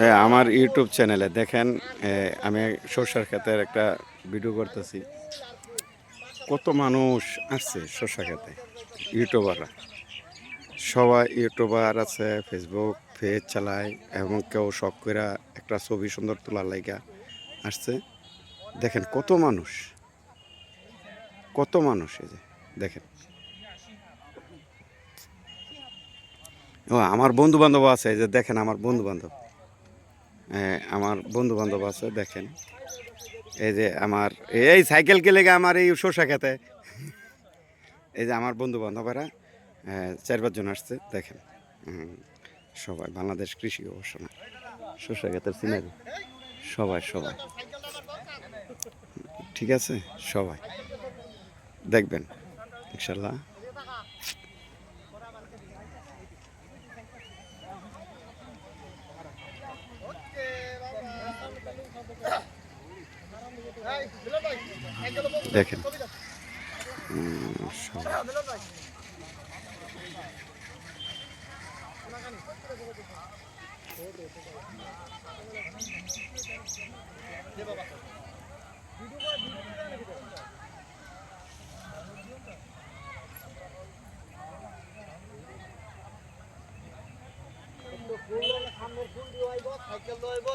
হ্যাঁ আমার ইউটিউব চ্যানেলে দেখেন আমি সর্ষার ক্ষেতের একটা ভিডিও করতেছি। কত মানুষ আসছে সর্ষা খেতে ইউটিউবাররা সবাই ইউটিউবার আছে ফেসবুক পেজ চালায়, এবং কেউ শখ করে একটা ছবি সুন্দর তোলার লাইগা আসছে। দেখেন কত মানুষ কত মানুষ এই যে, দেখেন। ও, আমার বন্ধু বান্ধব আছে, এই যে দেখেন আমার বন্ধু বান্ধব আমার বন্ধু বান্ধব আছে, দেখেন। এই যে আমার, এই সাইকেল কে লেগে আমার এই শসা খেতে। এই যে আমার বন্ধু বান্ধবেরা চার পাঁচজন আসছে, দেখেন। সবাই বাংলাদেশ কৃষি গবেষণা, শসা খেতের সিনারি সবাই সবাই। ঠিক আছে? সবাই। দেখবেন, ইনশাল্লাহ। দেখেন সামনের ফুল দিয়ে আইব সাইকেল দিয়ে আইব